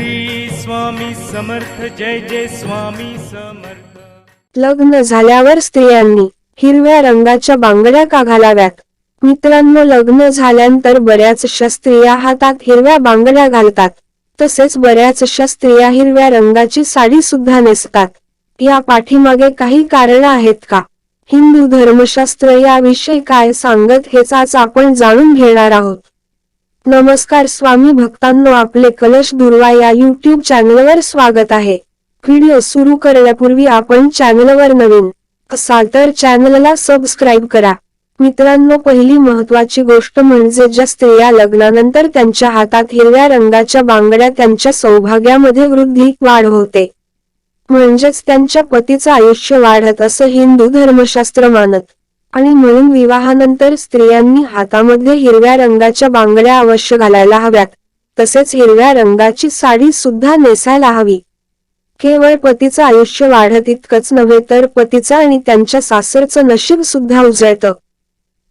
श्री स्वामी समर्थ जय जय स्वामी समर्थ. लग्न झाल्यावर स्त्रियांनी हिरव्या रंगाच्या बांगड्या का घालाव्यात? मित्रांनो लग्न झाल्यानंतर बऱ्याचशा स्त्रिया हातात हिरव्या बांगड्या घालतात. तसेच बऱ्याचशा स्त्रिया हिरव्या रंगाची साडी सुद्धा नेसतात. या पाठीमागे काही कारण आहेत का? हिंदू धर्मशास्त्र याविषयी काय सांगत हेच आज आपण जाणून घेणार आहोत. नमस्कार स्वामी भक्तांनो आपले कलश दुर्वा या युट्यूब चॅनलवर स्वागत आहे. व्हिडिओ सुरू करण्यापूर्वी आपण चॅनलवर नवीन असाल तर चॅनलला सबस्क्राईब करा. मित्रांनो पहिली महत्वाची गोष्ट म्हणजे ज्या स्त्रिया लग्नानंतर त्यांच्या हातात हिरव्या रंगाच्या बांगड्या त्यांच्या सौभाग्यामध्ये वृद्धी वाढ होते. म्हणजेच त्यांच्या पतीचं आयुष्य वाढत असं हिंदू धर्मशास्त्र मानत. आणि म्हणून विवाहानंतर स्त्रियांनी हातामध्ये हिरव्या रंगाच्या बांगड्या अवश्य घालायला हव्यात. तसेच हिरव्या रंगाची साडी सुद्धा नेसायला हवी. केवळ पतीचं आयुष्य वाढत इतकंच नव्हे तर पतीचं आणि त्यांच्या सासरचं नशीब सुद्धा उजळतं.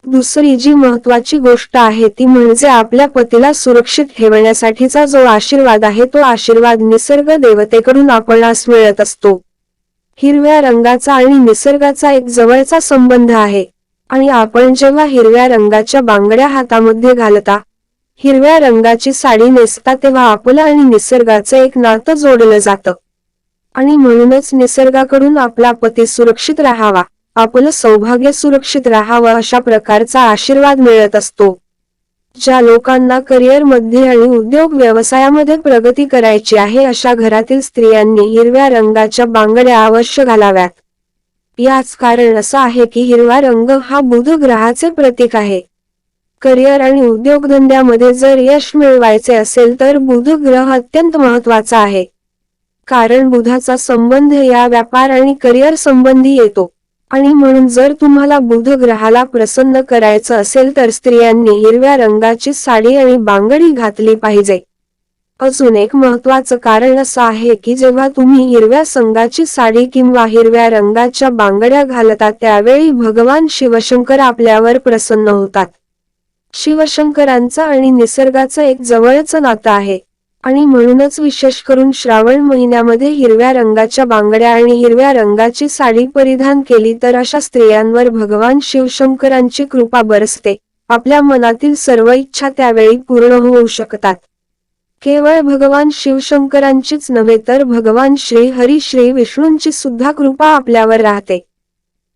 दुसरी जी महत्वाची गोष्ट आहे ती म्हणजे आपल्या पतीला सुरक्षित ठेवण्यासाठीचा जो आशीर्वाद आहे तो आशीर्वाद निसर्ग देवतेकडून आपणास मिळत असतो. हिरव्या रंगाचा आणि निसर्गाचा एक जवळचा संबंध आहे. आणि आपण जेव्हा हिरव्या रंगाच्या बांगड्या हातामध्ये घालता हिरव्या रंगाची साडी नेसता तेव्हा आपलं आणि निसर्गाचं एक नातं जोडलं जातं. आणि म्हणूनच निसर्गाकडून आपला पती सुरक्षित राहावा आपलं सौभाग्य सुरक्षित राहावं अशा प्रकारचा आशीर्वाद मिळत असतो. ज्या लोकांना करिअरमध्ये आणि उद्योग व्यवसायामध्ये प्रगती करायची आहे अशा घरातील स्त्रियांनी हिरव्या रंगाच्या बांगड्या अवश्य घालाव्यात. याच कारण असं आहे की हिरवा रंग हा बुध ग्रहाचे प्रतीक आहे. करिअर आणि उद्योगधंद्यामध्ये जर यश मिळवायचे असेल तर बुध ग्रह अत्यंत महत्त्वाचा आहे. कारण बुधाचा संबंध या व्यापार आणि करिअर संबंधी येतो. आणि म्हणून जर तुम्हाला बुध ग्रहाला प्रसन्न करायचं असेल तर स्त्रियांनी हिरव्या रंगाची साडी आणि बांगडी घातली पाहिजे. अजून एक महत्वाचं कारण असं आहे की जेव्हा तुम्ही हिरव्या संघाची साडी किंवा हिरव्या रंगाच्या बांगड्या घालता त्यावेळी भगवान शिवशंकर आपल्यावर प्रसन्न होतात. शिवशंकरांचं आणि निसर्गाचं एक जवळचं नातं आहे. आणि म्हणूनच विशेष करून श्रावण महिन्यामध्ये हिरव्या रंगाच्या बांगड्या आणि हिरव्या रंगाची साडी परिधान केली तर अशा स्त्रियांवर भगवान शिवशंकरांची कृपा बरसते. आपल्या मनातील सर्व इच्छा त्यावेळी पूर्ण होऊ शकतात. केवळ भगवान शिवशंकरांचीच नव्हे तर भगवान श्री हरी श्री विष्णूंची सुद्धा कृपा आपल्यावर राहते.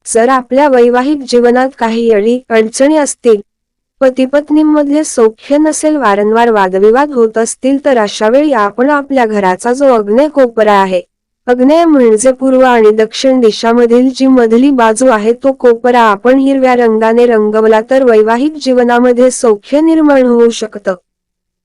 जर आपल्या वैवाहिक जीवनात काही अडी अडचणी असतील पतीपत्नींमध्ये सौख्य नसेल वारंवार वादविवाद होत असतील तर अशा वेळी आपण आपल्या घराचा जो अग्नेय कोपरा आहे अग्नेय म्हणजे पूर्व आणि दक्षिण दिशामधील जी मधली बाजू आहे तो कोपरा आपण हिरव्या रंगाने रंगवला तर वैवाहिक जीवनामध्ये सौख्य निर्माण होऊ शकतं.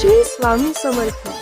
श्री स्वामी समर्थ.